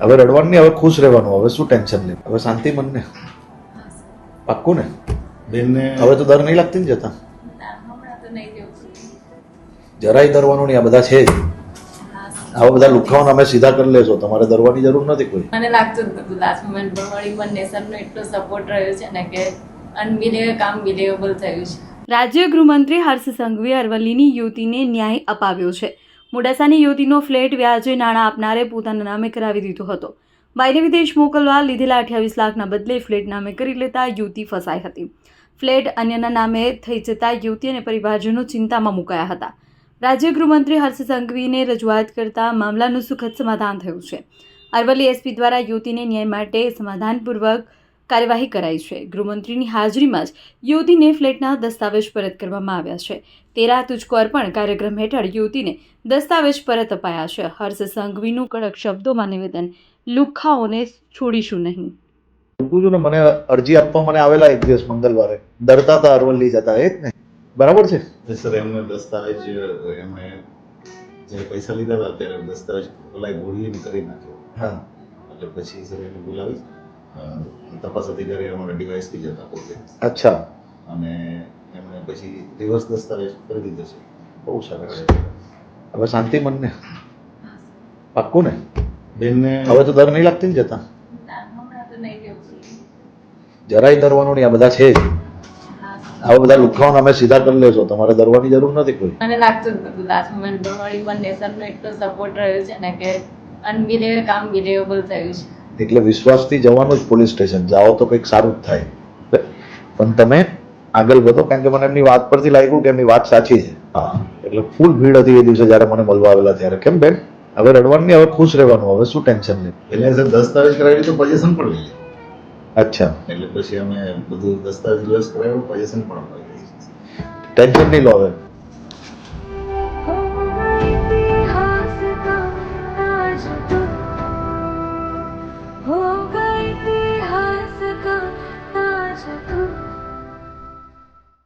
હવે રડવાનું નહીં હવે ખુશ રહેવાનું હવે શું ટેન્શન લે હવે શાંતિ મનને. પાક્કું ને? બેનને હવે તો ડર નહીં લાગતી ને જતા? નહીં જરાય ડરવાનું નહીં આ બધા છે જ. આવા બધા લુખાઓને અમે સીધા કરી લેશો તમારે ડરવાની જરૂર નથી કોઈ. મને લાગતું નતું લાસ્ટ મોમેન્ટ પર વળી મને સરનો એટલો સપોર્ટ રહ્યો છે ને કે અનબિલેવ કામ બિલેવેબલ થયું છે. રાજ્ય ગૃહમંત્રી હર્ષ સંઘવીએ અરવલ્લીની યુવતીને ન્યાય અપાવ્યો છે. મોડાસાની યુવતીનો ફ્લેટ વ્યાજે નાણાં આપનારે પોતાના નામે કરાવી દીધો હતો. બાયને વિદેશ મોકલવા લીધેલા અઠ્યાવીસ લાખના બદલે ફ્લેટ નામે કરી લેતા યુવતી ફસાઈ હતી. ફ્લેટ અન્યના નામે થઈ જતા યુવતી અને પરિવારજનો ચિંતામાં મુકાયા હતા. રાજ્ય ગૃહમંત્રી હર્ષ સંઘવીને રજૂઆત કરતા મામલાનું સુખદ સમાધાન થયું છે. અરવલ્લી એસપી દ્વારા યુવતીને ન્યાય માટે સમાધાનપૂર્વક કાર્યવાહી કરાઈ છે. ગૃહમંત્રીની હાજરીમાં જ યુવતીને ફ્લેટના દસ્તાવેજ પરત કરવામાં આવ્યા છે. તેરા તુજકો અર્પણ કાર્યક્રમ હેઠળ યુવતીને દસ્તાવેજ પરત અપાયા છે. હર્ષ સંઘવીનું કડક શબ્દોમાં નિવેદન લુખાઓને છોડીશું નહીં. પૂછું ને મને અરજી આપવા મને આવેલા એક દિવસ મંગળવારે. ડરતા હતા અરવલ્લી જતા એ જ ને? બરાબર છે? સર એમને દસ્તાવેજ એમણે જે પૈસા લીધા હતા ત્યારે દસ્તાવેજ ઓલા ગોળીએ કરી નાખ્યો. હા. એટલે પછી સર એને બોલાવી. તપાસ અધિકારી અમારા ડિવાઇસથી જતા પોતે અચ્છા. અને એમણે પછી રિવર્સ દસ્તાવેજ કરી દીધો છે. બહુ સરસ હવે શાંતિ મનને પાક્કું ને? બેનને હવે તો દર નહીં લાગતી ને જતા? તો જરાય ડરવાનું નહીં આ બધા છે જ. આવા બધા લુખાઓને અમે સીધા કરી લેશો તમારે ડરવાની જરૂર નથી કોઈ. મને લાગતું જ લાસ્ટ મોમેન્ટ વળી મને સરનો એટલો સપોર્ટ રહ્યો છે ને કે અનબિલેવ કામ બિલેવેબલ થયું છે. એટલે વિશ્વાસથી જવાનું જ પોલીસ સ્ટેશન જાઓ તો કંઈક સારું જ થાય પણ તમે આગળ વધો કારણ કે મને એમની વાત પરથી લાગ્યું કે એમની વાત સાચી છે હા એટલે ફૂલ ભીડ હતી એ દિવસે જ્યારે મને મળવા આવેલા ત્યારે કેમ બેન હવે રડવાનું હવે ખુશ રહેવાનું હવે શું ટેન્શન નહીં એટલે સર દસ્તાવેજ કરાવી તો પજેશન પણ લઈ અચ્છા એટલે પછી અમે બધું દસ્તાવેજ લેસ કરાવ્યું પોઝિશન પણ લઈ ટેન્શન નહીં લો હવે હા